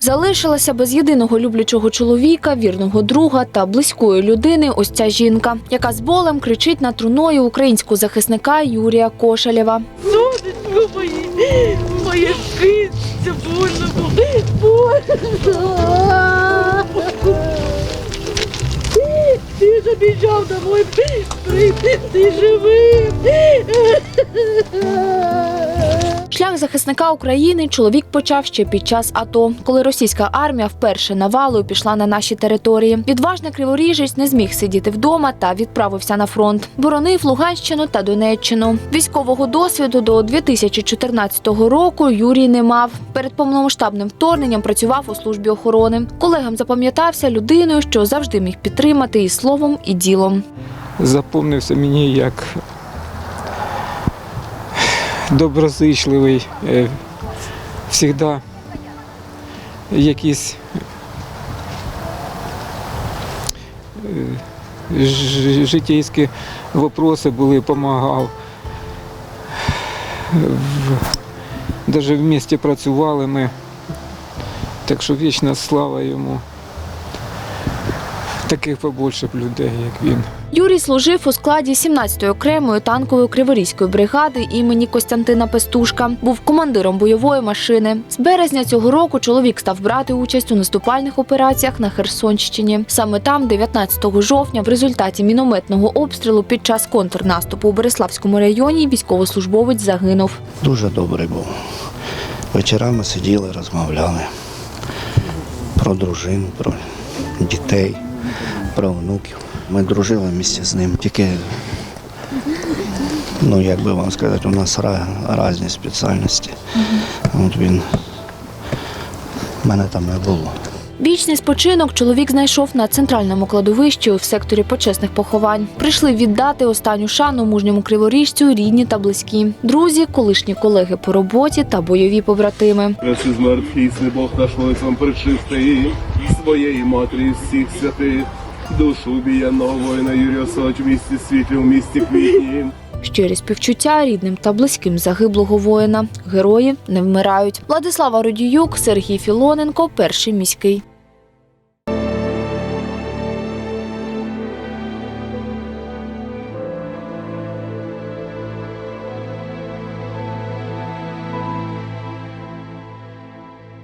Залишилася без єдиного люблячого чоловіка, вірного друга та близької людини. Ось ця жінка, яка з болем кричить над труною українського захисника Юрія Кошелєва. Сонечко моє, моє киця, больно, больно. Ти ж обіцяв домой прийти, ти живий. Шлях захисника України чоловік почав ще під час АТО, коли російська армія вперше навалою пішла на наші території. Відважний криворіжець не зміг сидіти вдома та відправився на фронт. Боронив Луганщину та Донеччину. Військового досвіду до 2014 року Юрій не мав. Перед повномасштабним вторгненням працював у службі охорони. Колегам запам'ятався людиною, що завжди міг підтримати і словом, і ділом. запомнився мені як доброзичливий, е, завжди якісь е, ж- вопроси були, допомагав. Навіть в місті працювали ми, так що вічна слава йому. Таких побольше б людей, як він. Юрій служив у складі 17-ї окремої танкової криворізької бригади імені Костянтина Пестушка. Був командиром бойової машини. З березня цього року чоловік став брати участь у наступальних операціях на Херсонщині. Саме там, 19 жовтня, в результаті мінометного обстрілу під час контрнаступу у Береславському районі військовослужбовець загинув. Дуже добрий був. Вечорами сиділи, розмовляли про дружину, про дітей, про внуків. Ми дружили місці з ним. Тільки, ну як би вам сказати, у нас різні спеціальності. От він мене там не було. Вічний спочинок чоловік знайшов на центральному кладовищі в секторі почесних поховань. Прийшли віддати останню шану мужньому криворіжцю рідні та близькі, друзі, колишні колеги по роботі та бойові побратими. Преси з мертвісний Бог наш молитвам причистий, своєї матері всіх святих, душу біяного воїна Юрія Осадч в місті світлі, в місті квітні. Щирі співчуття рідним та близьким загиблого воїна. Герої не вмирають. Владислава Родіюк, Сергій Філоненко, перший міський.